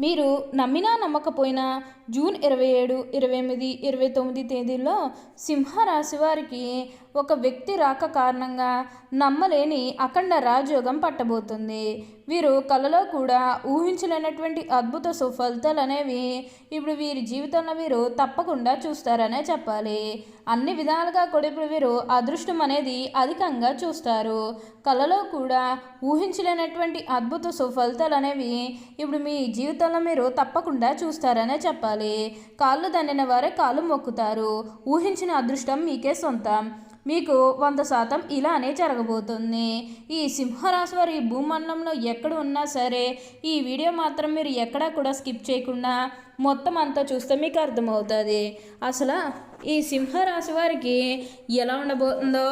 మీరు నమ్మినా నమ్మకపోయినా జూన్ ఇరవై ఏడు ఇరవై ఎనిమిది ఇరవై తొమ్మిది తేదీల్లో సింహరాశి వారికి ఒక వ్యక్తి రాక కారణంగా నమ్మలేని అఖండ రాజయోగం పట్టబోతుంది. వీరు కలలో కూడా ఊహించలేనటువంటి అద్భుత సుఫలితాలు అనేవి ఇప్పుడు వీరి జీవితంలో వీరు తప్పకుండా చూస్తారనే చెప్పాలి. అన్ని విధాలుగా కూడా ఇప్పుడు వీరు అదృష్టం అనేది అధికంగా చూస్తారు. కలలో కూడా ఊహించలేనటువంటి అద్భుత సుఫలితాలు అనేవి ఇప్పుడు మీ జీవితంలో మీరు తప్పకుండా చూస్తారనే చెప్పాలి. కాళ్ళు దండిన వారే కాళ్ళు మొక్కుతారు. ఊహించిన అదృష్టం మీకే సొంతం. మీకు వంద శాతం ఇలానే జరగబోతుంది. ఈ సింహరాశి వారి ఈ భూమండలంలో ఎక్కడ ఉన్నా సరే ఈ వీడియో మాత్రం మీరు ఎక్కడా కూడా స్కిప్ చేయకుండా మొత్తం అంతా చూస్తే మీకు అర్థమవుతుంది. అసలు ఈ సింహరాశి వారికి ఎలా ఉండబోతుందో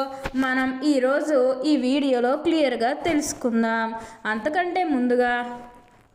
మనం ఈరోజు ఈ వీడియోలో క్లియర్గా తెలుసుకుందాం. అంతకంటే ముందుగా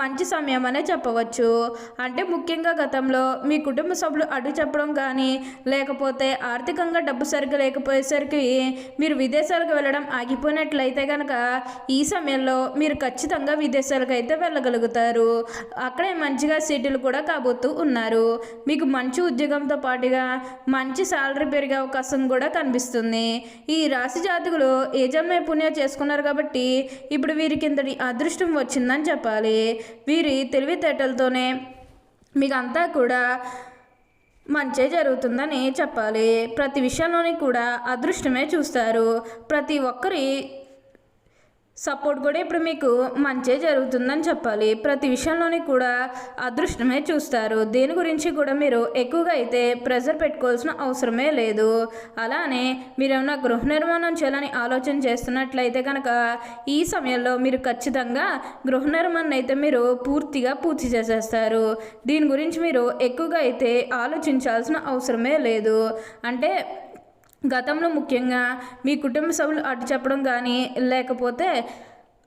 మంచి సమయం అనే చెప్పవచ్చు. అంటే ముఖ్యంగా గతంలో మీ కుటుంబ సభ్యులు అడ్డు చెప్పడం కానీ లేకపోతే ఆర్థికంగా డబ్బు సరిగ్గా లేకపోయేసరికి మీరు విదేశాలకు వెళ్ళడం ఆగిపోయినట్లయితే కనుక ఈ సమయంలో మీరు ఖచ్చితంగా విదేశాలకు అయితే వెళ్ళగలుగుతారు. అక్కడే మంచిగా సిటీలు కూడా కాబోతూ ఉన్నారు. మీకు మంచి ఉద్యోగంతో పాటుగా మంచి శాలరీ పెరిగే అవకాశం కూడా కనిపిస్తుంది. ఈ రాశి జాతకులు ఏ జన్మ పుణ్యం చేసుకున్నారు కాబట్టి ఇప్పుడు వీరికి ఇంతటి అదృష్టం వచ్చిందని చెప్పాలి. వీరి తెలివితేటలతోనే మీకు అంతా కూడా మంచే జరుగుతుందని చెప్పాలి. ప్రతి విషయంలోని కూడా అదృష్టమే చూస్తారు. ప్రతి ఒక్కరి సపోర్ట్ కూడా ఇప్పుడు మీకు మంచే జరుగుతుందని చెప్పాలి. ప్రతి విషయంలోని కూడా అదృష్టమే చూస్తారు. దీని గురించి కూడా మీరు ఎక్కువగా అయితే ప్రెజర్ పెట్టుకోవాల్సిన అవసరమే లేదు. అలానే మీరు గృహ నిర్మాణం చేయాలని ఆలోచన చేస్తున్నట్లయితే కనుక ఈ సమయంలో మీరు ఖచ్చితంగా గృహ నిర్మాణం అయితే మీరు పూర్తిగా పూర్తి చేసేస్తారు. దీని గురించి మీరు ఎక్కువగా అయితే ఆలోచించాల్సిన అవసరమే లేదు. అంటే గతంలో ముఖ్యంగా మీ కుటుంబ సభ్యులు అడ్డు చెప్పడం కానీ లేకపోతే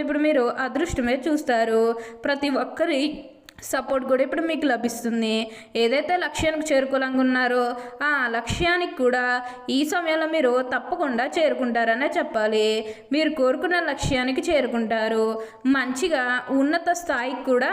ఇప్పుడు మీరు అదృష్టమే చూస్తారు. ప్రతి ఒక్కరి సపోర్ట్ కూడా ఇప్పుడు మీకు లభిస్తుంది. ఏదైతే లక్ష్యానికి చేరుకోవాలని ఉన్నారో ఆ లక్ష్యానికి కూడా ఈ సమయంలో మీరు తప్పకుండా చేరుకుంటారనే చెప్పాలి. మీరు కోరుకున్న లక్ష్యానికి చేరుకుంటారు. మంచిగా ఉన్నత స్థాయికి కూడా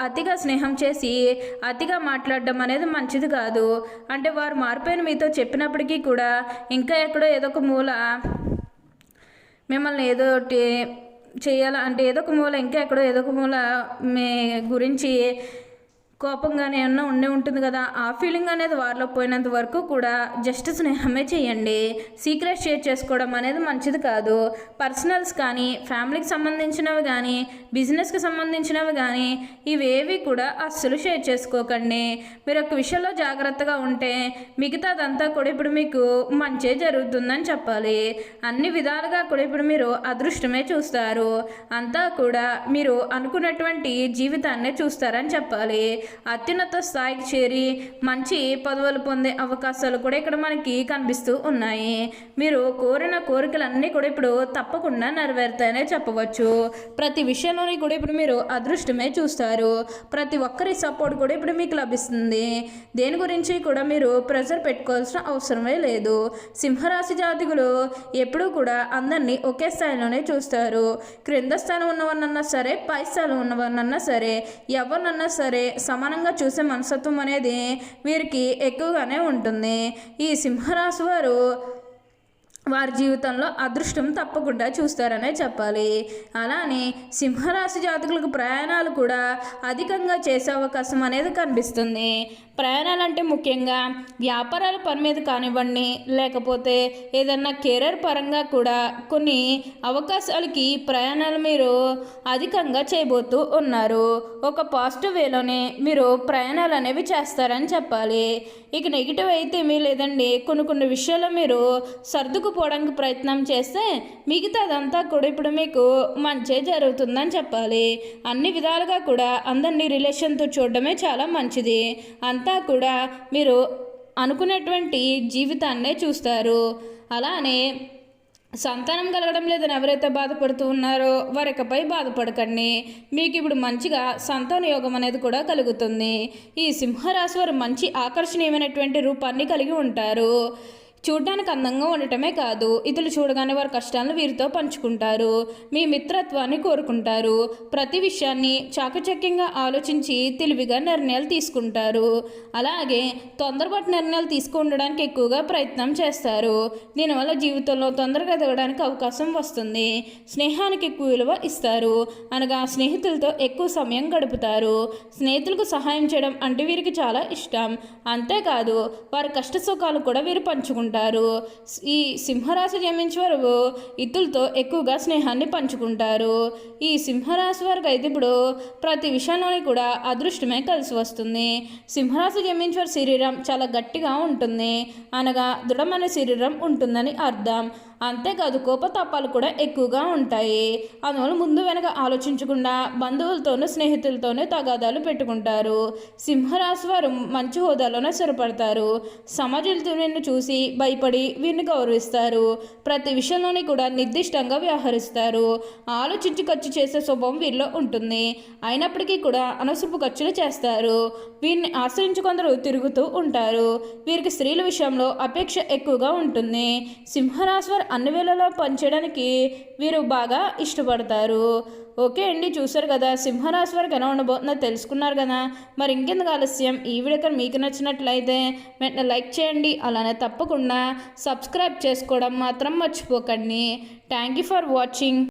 అతిగా స్నేహం చేసి అతిగా మాట్లాడడం అనేది మంచిది కాదు. అంటే వారు మారిపోయిన మీతో చెప్పినప్పటికీ కూడా ఇంకా ఎక్కడో ఏదో ఒక మూల మిమ్మల్ని ఏదో చేయాల అంటే ఏదో ఒక మూల ఇంకా ఎక్కడో ఏదో ఒక మూల మీ గురించి కోపంగానే ఏమన్నా ఉండే ఉంటుంది కదా ఆ ఫీలింగ్ అనేది వారిలో పోయినంత వరకు కూడా జస్ట్ స్నేహమే చేయండి. సీక్రెట్ షేర్ చేసుకోవడం అనేది మంచిది కాదు. పర్సనల్స్ కానీ ఫ్యామిలీకి సంబంధించినవి కానీ బిజినెస్కి సంబంధించినవి కానీ ఇవేవి కూడా అస్సలు షేర్ చేసుకోకండి. మీరు ఒక విషయంలో జాగ్రత్తగా ఉంటే మిగతాదంతా కూడా ఇప్పుడు మీకు మంచే జరుగుతుందని చెప్పాలి. అన్ని విధాలుగా కూడా ఇప్పుడు మీరు అదృష్టమే చూస్తారు. అంతా కూడా మీరు అనుకున్నటువంటి జీవితాన్నే చూస్తారని చెప్పాలి. అత్యున్నత స్థాయికి చేరి మంచి పదవులు పొందే అవకాశాలు కూడా ఇక్కడ మనకి కనిపిస్తూ ఉన్నాయి. మీరు కోరిన కోరికలన్నీ కూడా ఇప్పుడు తప్పకుండా నెరవేరుతాయనే చెప్పవచ్చు. ప్రతి విషయంలోని కూడా ఇప్పుడు మీరు అదృష్టమే చూస్తారు. ప్రతి ఒక్కరి సపోర్ట్ కూడా ఇప్పుడు మీకు లభిస్తుంది. దేని గురించి కూడా మీరు ప్రెషర్ పెట్టుకోవాల్సిన అవసరమే లేదు. సింహరాశి జాతికులు ఎప్పుడూ కూడా అందరినీ ఒకే స్థాయిలోనే చూస్తారు. క్రింద స్థానం ఉన్నవన్నన్నా సరే పై స్థానం ఉన్నవారినన్నా సరే ఎవరినన్నా సరే సమానంగా చూసే మనస్తత్వం అనేది వీరికి ఎక్కువగానే ఉంటుంది. ఈ సింహరాశి వారు వారి జీవితంలో అదృష్టం తప్పకుండా చూస్తారనే చెప్పాలి. అలానే సింహరాశి జాతకులకు ప్రయాణాలు కూడా అధికంగా చేసే అవకాశం అనేది కనిపిస్తుంది. ప్రయాణాలు అంటే ముఖ్యంగా వ్యాపారాల పని మీద కానివ్వండి లేకపోతే ఏదన్నా కెరీర్ పరంగా కూడా కొన్ని అవకాశాలకి ప్రయాణాలు మీరు అధికంగా చేయబోతూ ఉన్నారు. ఒక పాజిటివ్ వేలోనే మీరు ప్రయాణాలు అనేవి చేస్తారని చెప్పాలి. ఇక నెగిటివ్ అయితే మీ లేదండి. కొన్ని కొన్ని విషయాల్లో మీరు సర్దుకు పోవడానికి ప్రయత్నం చేస్తే మిగతాదంతా కూడా ఇప్పుడు మీకు మంచే జరుగుతుందని చెప్పాలి. అన్ని విధాలుగా కూడా అందరినీ రిలేషన్తో చూడడమే చాలా మంచిది. అంతా కూడా మీరు అనుకున్నటువంటి జీవితాన్నే చూస్తారు. అలానే సంతానం కలగడం లేదని ఎవరైతే బాధపడుతూ ఉన్నారో వారికపై బాధపడకండి. మీకు ఇప్పుడు మంచిగా సంతాన యోగం అనేది కూడా కలుగుతుంది. ఈ సింహరాశి వారు మంచి ఆకర్షణీయమైనటువంటి రూపాన్ని కలిగి ఉంటారు. చూడడానికి అందంగా ఉండటమే కాదు ఇతరులు చూడగానే వారి కష్టాలను వీరితో పంచుకుంటారు. మీ మిత్రత్వాన్ని కోరుకుంటారు. ప్రతి విషయాన్ని చాకచక్యంగా ఆలోచించి తెలివిగా నిర్ణయాలు తీసుకుంటారు. అలాగే తొందరపాటు నిర్ణయాలు తీసుకుండడానికి ఎక్కువగా ప్రయత్నం చేస్తారు. దీనివల్ల జీవితంలో తొందరగా ఎదగడానికి అవకాశం వస్తుంది. స్నేహానికి ఎక్కువ విలువ ఇస్తారు. అనగా స్నేహితులతో ఎక్కువ సమయం గడుపుతారు. స్నేహితులకు సహాయం చేయడం అంటే వీరికి చాలా ఇష్టం. అంతేకాదు వారి కష్ట సుఖాలు కూడా వీరు పంచుకుంటారు. ఈ సింహరాశి జన్మించే వారు ఇతరులతో ఎక్కువగా స్నేహాన్ని పంచుకుంటారు. ఈ సింహరాశి వారికి అయితే ఇప్పుడు ప్రతి విషయంలోని కూడా అదృష్టమే కలిసి వస్తుంది. సింహరాశి జన్మించే వారి శరీరం చాలా గట్టిగా ఉంటుంది. అనగా దృఢమైన శరీరం ఉంటుందని అర్థం. అంతేకాదు కోపతాపాలు కూడా ఎక్కువగా ఉంటాయి. అందువల్ల ముందు వెనక ఆలోచించకుండా బంధువులతోనూ స్నేహితులతోనూ తగాదాలు పెట్టుకుంటారు. సింహరాశి వారు మంచి హోదాలోనే స్థిరపడతారు. సమాజంతో నిన్ను చూసి భయపడి వీరిని గౌరవిస్తారు. ప్రతి విషయంలోని కూడా నిర్దిష్టంగా వ్యవహరిస్తారు. ఆలోచించి ఖర్చు చేసే స్వభావం వీరిలో ఉంటుంది. అయినప్పటికీ కూడా అనవసరపు ఖర్చులు చేస్తారు. వీరిని ఆశ్రయించి కొందరు తిరుగుతూ ఉంటారు. వీరికి స్త్రీల విషయంలో అపేక్ష ఎక్కువగా ఉంటుంది. సింహరాశి వారు అన్ని వేళలో పనిచేయడానికి వీరు బాగా ఇష్టపడతారు. ఓకే అండి చూసారు కదా సింహరాశి వారికి ఎలా ఉండబోతుందో తెలుసుకున్నారు కదా. మరి ఇంకెందుకు ఆలస్యం? ఈ వీడియో మీకు నచ్చినట్లయితే వెంటనే లైక్ చేయండి అలానే తప్పకుండా సబ్స్క్రైబ్ చేసుకోవడం మాత్రం మర్చిపోకండి. Thank you for watching